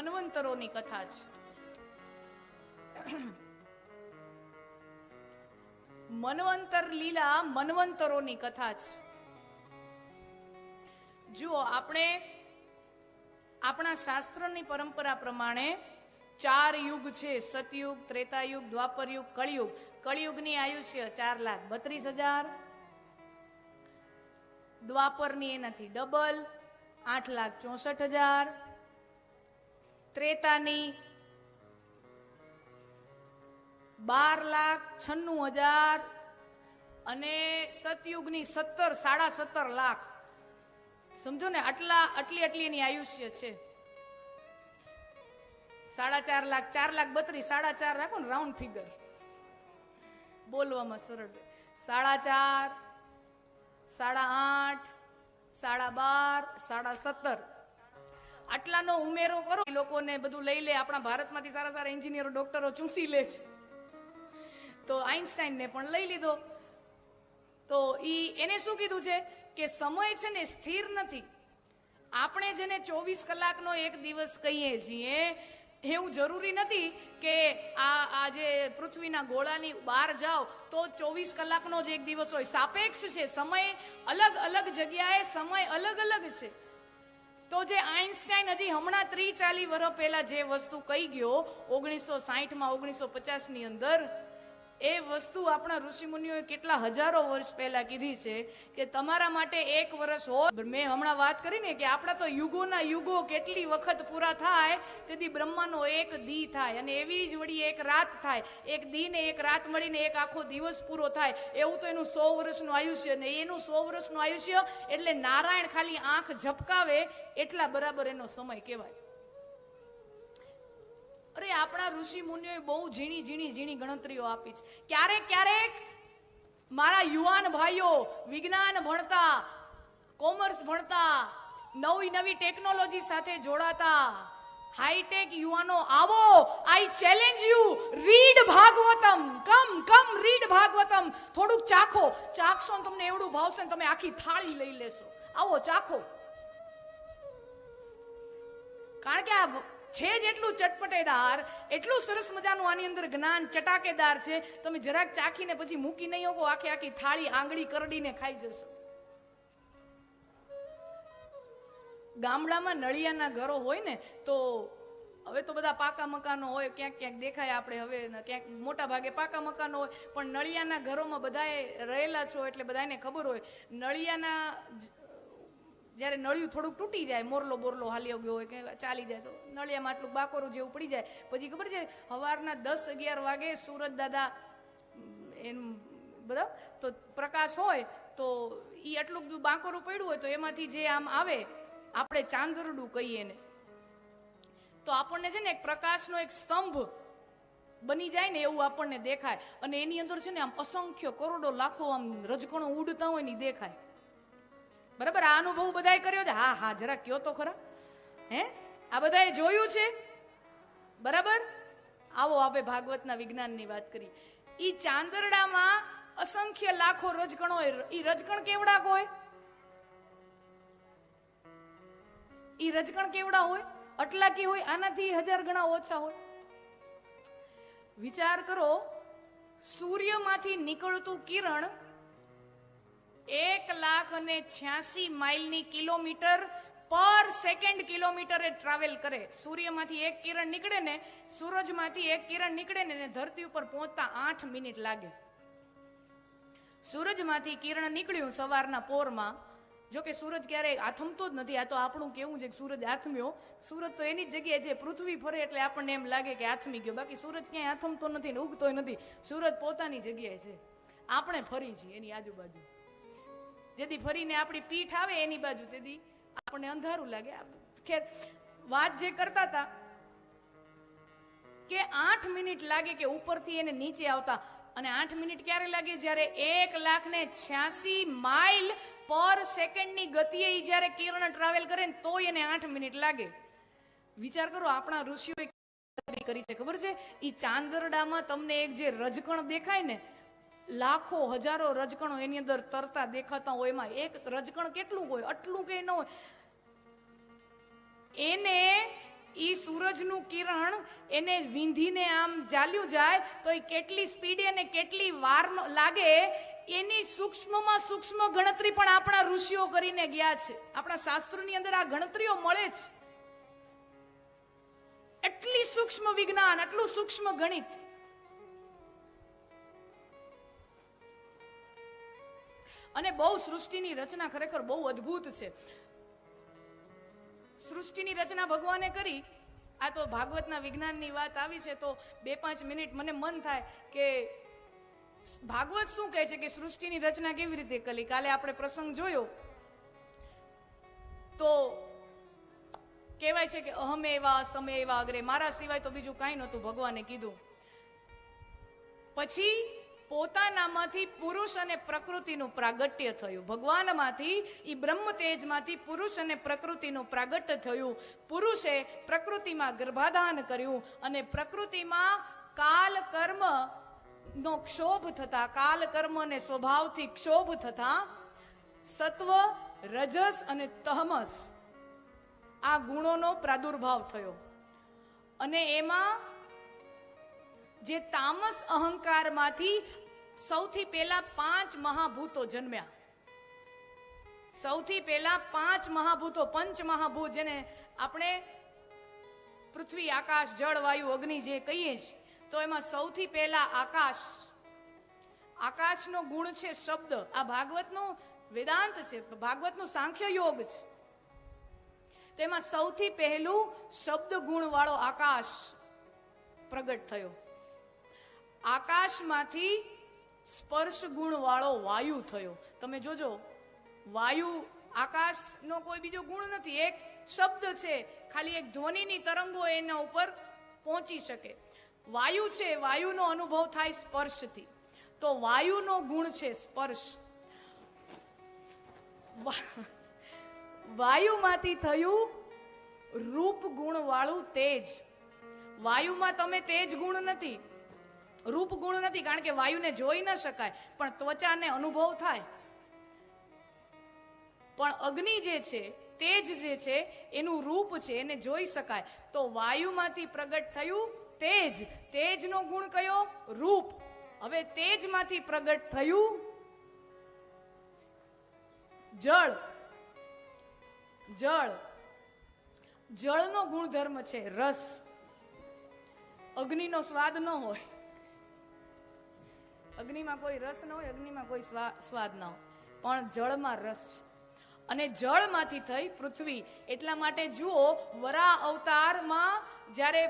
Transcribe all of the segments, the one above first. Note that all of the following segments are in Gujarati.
મનવંતરોની કથા છે. મનવંતર લીલા મનવંતરોની કથા છે. જુઓ, આપણે આપણા શાસ્ત્રની પરંપરા પ્રમાણે ચાર યુગ છે. સતયુગ, ત્રેતાયુગ, દ્વાપરયુગ, કળિયુગ. કળિયુગની આયુષ્ય ચાર લાખ બત્રીસ હજાર. દ્વાપરની એનાથી ડબલ આઠ લાખ ચોસઠ હજાર. ત્રેતાની બાર લાખ છન્નું હજાર અને સતયુગની સત્તર, સાડા સત્તર લાખ. સમજો ને આટલા, આટલી આટલી એની આયુષ્ય છે. સાડા ચાર લાખ ચાર લાખ બત્રીસ, સાડા ચાર, રાખો ને રાઉન્ડ ફિગર બોલવામાં સરળ. સાડા ચાર, સાડા આઠ, સાડા બાર, સાડા સત્તર. આટલાનો ઉમેરો કરો, એ લોકોને બધું લઈ લે. આપણા ભારતમાંથી સારા સારા એન્જિનિયરો, ડોક્ટરો ચૂસી લે છે. તો આઈન્સ્ટાઈનને પણ લઈ લીધો. તો ઈ એને શું કીધું છે? કે સમય છે ને સ્થિર નથી. આપણે જેને ચોવીસ કલાકનો એક દિવસ કહીએ છીએ, એવું જરૂરી નથી કે આ આ જે પૃથ્વીના ગોળાની બહાર જાઓ, તો ચોવીસ કલાકનો જ એક દિવસ હોય. સાપેક્ષ છે, સમય અલગ અલગ જગ્યાએ સમય અલગ અલગ છે. તો જે આઈન્સ્ટાઈન હજી હમણાં ત્રી ચાલી વર્ષ પહેલા જે વસ્તુ કહી ગયો, ઓગણીસો સાહીઠમાં, ઓગણીસો પચાસની અંદર એ વસ્તુ આપણા ઋષિમુનિઓએ કેટલા હજારો વર્ષ પહેલા કીધી છે કે તમારા માટે એક વર્ષ હોય. મેં હમણાં વાત કરી ને કે આપણા તો યુગોના યુગો કેટલી વખત પૂરા થાય, તેથી બ્રહ્માનો એક દી થાય અને એવી જ વળી એક રાત થાય. એક દી ને એક રાત મળીને એક આખો દિવસ પૂરો થાય. એવું તો એનું સો વર્ષનું આયુષ્ય ને એનું સો વર્ષનું આયુષ્ય એટલે નારાયણ ખાલી આંખ ઝપકાવે, એટલા બરાબર એનો સમય કહેવાય. અરે, આપણા ઋષિ મુનિઓએ બહુ ઝીણી ઝીણી ઝીણી ગણતરીઓ આપી છે. ક્યારેક ક્યારેક મારા યુવાન ભાઈઓ વિજ્ઞાન ભણતા, કોમર્સ ભણતા, નવી નવી ટેકનોલોજી સાથે જોડાતા, હાઈટેક યુવાનો આવો, I challenge you, read Bhagavatam, come come, read Bhagavatam. થોડુંક ચાખો, ચાખશો ને તમને એવડું ભાવશે ને તમે આખી થાળી લઈ લેશો. આવો, ચાખો. કારણ કે આ છે જ એટલું ચટપટેદાર, એટલું સરસ મજાનું આની અંદર જ્ઞાન ચટાકેદાર છે. તમે જરાક ચાખીને પછી મૂકી નહીં શકો આખી આખી થાળી આંગળી કરડીને ખાઈ જશો. ગામડામાં નળિયાના ઘરો હોય ને, તો હવે તો બધા પાકા મકાનો હોય, ક્યાંક ક્યાંક દેખાય આપણે હવે, ક્યાંક મોટા ભાગે પાકા મકાનો હોય, પણ નળિયાના ઘરોમાં બધાએ રહેલા છો એટલે બધાને ખબર હોય. નળિયાના જ્યારે નળિયું થોડુંક તૂટી જાય, મોરલો બોરલો હાલ્યો ગયો હોય કે ચાલી જાય, તો નળિયામાં આટલું બાકોરું જેવું પડી જાય. પછી ખબર છે સવારના દસ અગિયાર વાગે સુરત દાદા એનું બધા તો પ્રકાશ હોય, તો એ આટલું બધું બાકોરું પડ્યું હોય તો એમાંથી જે આમ આવે, આપણે ચાંદરડું કહીએ ને તો આપણને છે ને એક પ્રકાશનો એક સ્તંભ બની જાય ને એવું આપણને દેખાય. અને એની અંદર છે ને આમ અસંખ્ય કરોડો લાખો આમ રજકણો ઉડતા હોય ને દેખાય. બરાબર? આ અનુભવ બધાએ કર્યો છે? હા હા, જરા કયો તો ખરા. હે? આ બધાએ જોયું છે? બરાબર? આવો આપણે ભાગવતના વિજ્ઞાનની વાત કરી. એ ચાંદરડામાં અસંખ્ય લાખો રજકણો ઈ રજકણ કેવડા હોય? એ રજકણ કેવડા હોય? આટલા કે હોય? આનાથી હજાર ગણા ઓછા હોય. વિચાર કરો, સૂર્યમાંથી નીકળતું કિરણ એક લાખ અને છ્યાસી માઇલની કિલોમીટર પર સેકન્ડ કિલોમીટરે ટ્રાવેલ કરે. સૂર્યમાંથી એક કિરણ નીકળે ને સૂરજમાંથી એક કિરણ નીકળે ને ધરતી ઉપર પહોંચતા આઠ મિનિટ લાગે. સૂરજમાંથી કિરણ નીકળ્યું સવારના પોરમાં. જો કે સૂરજ ક્યારેય આથમતો જ નથી. આ તો આપણું કેવું છે કે સૂરજ આથમ્યો. સૂરજ તો એની જ જગ્યાએ જે પૃથ્વી ફરે એટલે આપણને એમ લાગે કે આથમી ગયો. બાકી સૂરજ ક્યાંય આથમતો નથી ને ઉગતો નથી. સૂરજ પોતાની જગ્યાએ છે. આપણે ફરી છીએ એની આજુબાજુ. જેથી ફરીને આપણી પીઠ આવે એની બાજુ તેથી આપણને અંધારું લાગે. ખેર, વાત જે કરતા હતા કે આઠ મિનિટ લાગે કે ઉપરથી એને નીચે આવતા. અને આઠ મિનિટ ક્યારે લાગે? જ્યારે એક લાખ ને છ્યાસી માઇલ પર સેકન્ડની ગતિએ એ જ્યારે કિરણ ટ્રાવેલ કરે ને તોય એને આઠ મિનિટ લાગે. વિચાર કરો, આપણા ઋષિઓએ કરી છે? ખબર છે? એ ચાંદરડામાં તમને એક જે રજકણ દેખાય ને લાખો, હજારો રજકણો એની અંદર તરતા દેખાતા હોય એમાં. એક રજકણ કેટલું હોય? આટલું કે ન હોય. એને ઈ સૂરજનું કિરણ એને વીંધીને આમ ચાલ્યું જાય તો એ કેટલી સ્પીડે અને કેટલી વાર લાગે, એની સૂક્ષ્મમાં સૂક્ષ્મ ગણતરી પણ આપણા ઋષિઓ કરીને ગયા છે. આપણા શાસ્ત્રોની અંદર આ ગણતરીઓ મળે છે એટલી સૂક્ષ્મ વિજ્ઞાન એટલું સૂક્ષ્મ ગણિત. અને બહુ સૃષ્ટિની રચના ખરેખર બહુ અદ્ભુત છે. સૃષ્ટિની રચના ભગવાને કરી, આ તો ભાગવતના વિજ્ઞાનની વાત આવી છે, તો બે પાંચ મિનિટ મને મન થાય કે ભાગવત શું કહે છે કે સૃષ્ટિની રચના કેવી રીતે કરી? કાલે આપણે પ્રસંગ જોયો. તો કહેવાય છે કે અહમ એવા સમય એવા અગ્રે. મારા સિવાય તો બીજું કાંઈ નહોતું ભગવાને કીધું. પછી પોતાનામાંથી પુરુષ અને પ્રકૃતિનું પ્રાગટ્ય થયું. ભગવાનમાંથી એ બ્રહ્મ તેજમાંથી પુરુષ અને પ્રકૃતિનું પ્રાગટ્ય થયું. પુરુષે પ્રકૃતિમાં ગર્ભાધાન કર્યું અને પ્રકૃતિમાં કાલ કર્મ નો ક્ષોભ થતા કાલ કર્મ અને સ્વભાવથી ક્ષોભ થતા, સત્વ, રજસ અને તહમસ આ ગુણોનો પ્રાદુર્ભાવ થયો. અને એમાં જે તામસ અહંકારમાંથી સૌથી પહેલા પાંચ મહાભૂતો જન્મ્યા. સૌથી પહેલા પાંચ મહાભૂતો, પંચ મહાભૂત જેને આપણે પૃથ્વી, આકાશ, જળ, વાયુ, અગ્નિ જે કહીએ છીએ તો એમાં સૌથી પહેલા આકાશ. આકાશનો ગુણ છે શબ્દ. આ ભાગવતનો વેદાંત છે, ભાગવતનું સાંખ્ય યોગ છે. તો એમાં સૌથી પહેલું શબ્દ ગુણ વાળો આકાશ પ્રગટ થયો. આકાશમાંથી સ્પર્શ ગુણ વાળો વાયુ થયો. તમે જોજો, વાયુ આકાશનો કોઈ બીજો ગુણ નથી, એક શબ્દ છે, ખાલી એક ધ્વનિની તરંગો એના ઉપર પહોંચી શકે. વાયુ છે, વાયુનો અનુભવ થાય સ્પર્શથી. તો વાયુનો ગુણ છે સ્પર્શ. વાયુમાંથી થયું રૂપ ગુણ વાળું તેજ. વાયુમાં તમે તેજ ગુણ નથી રૂપ ગુણ નથી, કારણ કે વાયુને જોઈ ન શકાય, પણ ત્વચાને અનુભવ થાય. પણ અગ્નિ જે છે, તેજ જે છે, એનું રૂપ છે, એને જોઈ શકાય. તો વાયુમાંથી પ્રગટ થયું તેજ. તેજનો ગુણ કયો? રૂપ. હવે તેજમાંથી પ્રગટ થયું જળ. જળ. જળનો ગુણધર્મ છે રસ. અગ્નિનો સ્વાદ ન હોય. અગ્નિમાં કોઈ રસ ન હોય, અગ્નિમાં કોઈ સ્વા- સ્વાદ ન હોય. પણ જળમાં રસ છે. અને જળમાંથી થઈ પૃથ્વી. એટલા માટે જુઓ વરા અવતારમાં જ્યારે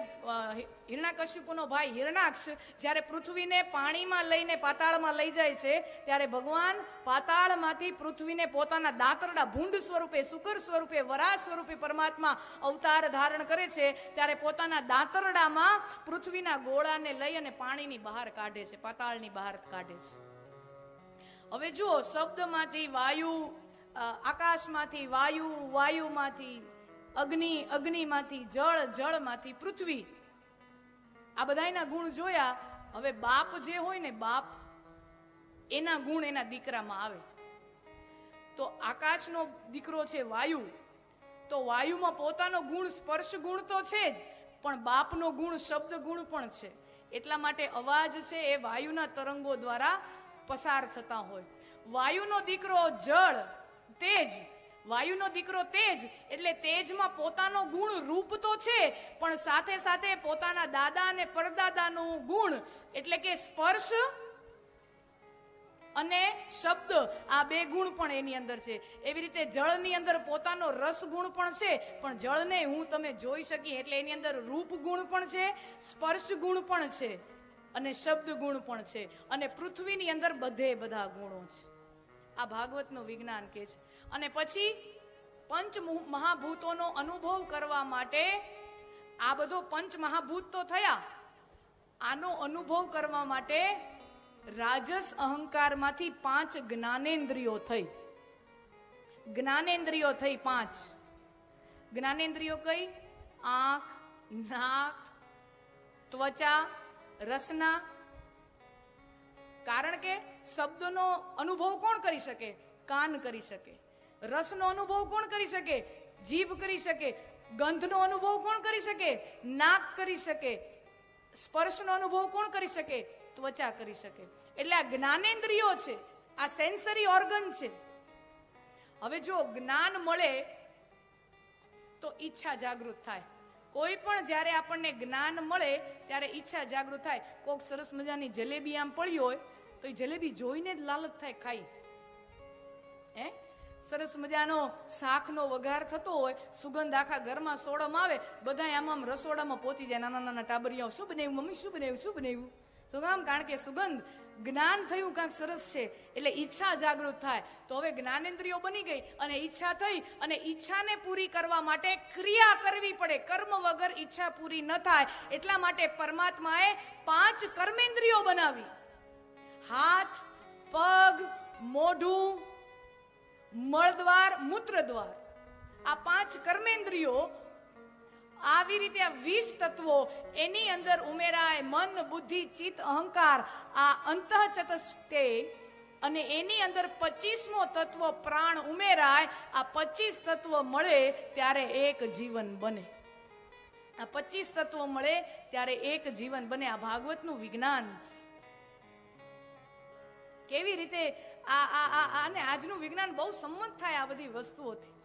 હિરણાકશ્યપુનો ભાઈ હિરણાક્ષ જ્યારે પૃથ્વીને પાણીમાં લઈને પાતાળમાં લઈ જાય છે, ત્યારે ભગવાન પાતાળમાંથી પૃથ્વીને પોતાના દાંતરડા ભૂંડ સ્વરૂપે શુકર સ્વરૂપે વરા સ્વરૂપે પરમાત્મા અવતાર ધારણ કરે છે, ત્યારે પોતાના દાંતરડામાં પૃથ્વીના ગોળાને લઈ અને પાણીની બહાર કાઢે છે, પાતાળની બહાર કાઢે છે. હવે જુઓ, શબ્દમાંથી વાયુ આકાશમાંથી વાયુ, વાયુમાંથી અગ્નિ, અગ્નિમાંથી જળ, જળમાંથી પૃથ્વી. આ બધાયના ગુણ જોયા, હવે બાપ જે હોય ને બાપ, એના ગુણ એના દીકરામાં આવે. તો આકાશનો દીકરો છે વાયુ. તો વાયુમાં પોતાનો ગુણ, સ્પર્શ ગુણ તો છે જ, પણ બાપનો ગુણ, શબ્દ ગુણ પણ છે. એટલા માટે અવાજ છે એ વાયુના તરંગો દ્વારા પસાર થતા હોય. વાયુનો દીકરો જળ તેજ. વાયુનો દીકરો તેજ, એટલે તેજમાં પોતાનો ગુણ રૂપ તો છે, પણ સાથે સાથે પોતાના દાદા અને પરદાદાનું ગુણ, એટલે કે સ્પર્શ અને શબ્દ, આ બે ગુણ પણ એની અંદર છે. એવી રીતે જળની અંદર પોતાનો રસ ગુણ પણ છે, પણ જળને હું તમે જોઈ શકી એટલે એની અંદર રૂપ ગુણ પણ છે, સ્પર્શ ગુણ પણ છે, અને શબ્દ ગુણ પણ છે. અને પૃથ્વીની અંદર બધે બધા ગુણો છે. આ ભાગવતનું વિજ્ઞાન કે છે. અને પછી પંચ મહાભૂતોનો અનુભવ કરવા માટે આ બધો પંચ મહાભૂત તો થયા. આનો અનુભવ કરવા માટે રાજસ અહંકારમાંથી પાંચ જ્ઞાનેન્દ્રિયો થઈ. જ્ઞાનેન્દ્રિયો થઈ પાંચ. જ્ઞાનેન્દ્રિયો કઈ? આંખ, નાક, ત્વચા, રસના. કારણ કે શબ્દનો અનુભવ કોણ કરી શકે? કાન કરી શકે. રસનો અનુભવ કોણ કરી શકે? જીભ કરી શકે. ગંધનો અનુભવ કોણ કરી શકે? નાક કરી શકે. સ્પર્શનો અનુભવ કોણ કરી શકે? ત્વચા કરી શકે. એટલે આ જ્ઞાનેન્દ્રિયો છે. આ સેન્સરી ઓર્ગન છે. હવે જો જ્ઞાન મળે, તો ઈચ્છા જાગૃત થાય. કોઈ પણ જ્યારે આપણને જ્ઞાન મળે, ત્યારે ઈચ્છા જાગૃત થાય. કોઈક સરસ મજાની જલેબી આમ પડી હોય તો એ જલેબી જોઈને જ લાલચ થાય ખાઈ. હે? સરસ મજાનો શાકનો વઘાર થતો હોય, સુગંધ આખા ઘરમાં સોડમ આવે બધા આમ આમ રસોડામાં પહોંચી જાય, નાના નાના ટાબરિયાઓ, શું બનાવ્યું મમ્મી? શું બનાવ્યું? શું બનાવ્યું? શું કામ કારણ કે સુગંધ, જ્ઞાન થયું કાંઈક સરસ છે, એટલે ઈચ્છા જાગૃત થાય. તો હવે જ્ઞાનેન્દ્રિયો બની ગઈ અને ઈચ્છા થઈ અને ઈચ્છાને પૂરી કરવા માટે ક્રિયા કરવી પડે. કર્મ વગર ઈચ્છા પૂરી ન થાય. એટલા માટે પરમાત્માએ પાંચ કર્મેન્દ્રિયો બનાવી. હાથ, પગ, મોઢું, મળદ્વાર, મૂત્રદ્વાર. આ પાંચ કર્મેન્દ્રિયો આવી રીતે આ વીસ તત્વો એની અંદર ઉમેરાય મન, બુદ્ધિ, ચિત્ત, અહંકાર, આ અંતઃ ચતુષ્કે અને એની અંદર પચીસમો તત્વ પ્રાણ ઉમેરાય, આ પચીસ તત્વ મળે ત્યારે એક જીવન બને. આ પચીસ તત્વ મળે ત્યારે એક જીવન બને. આ ભાગવતનું વિજ્ઞાન છે. કેવી રીતે આ આ આ આ- અને આજનું વિજ્ઞાન બહુ સંમત થાય આ બધી વસ્તુઓથી.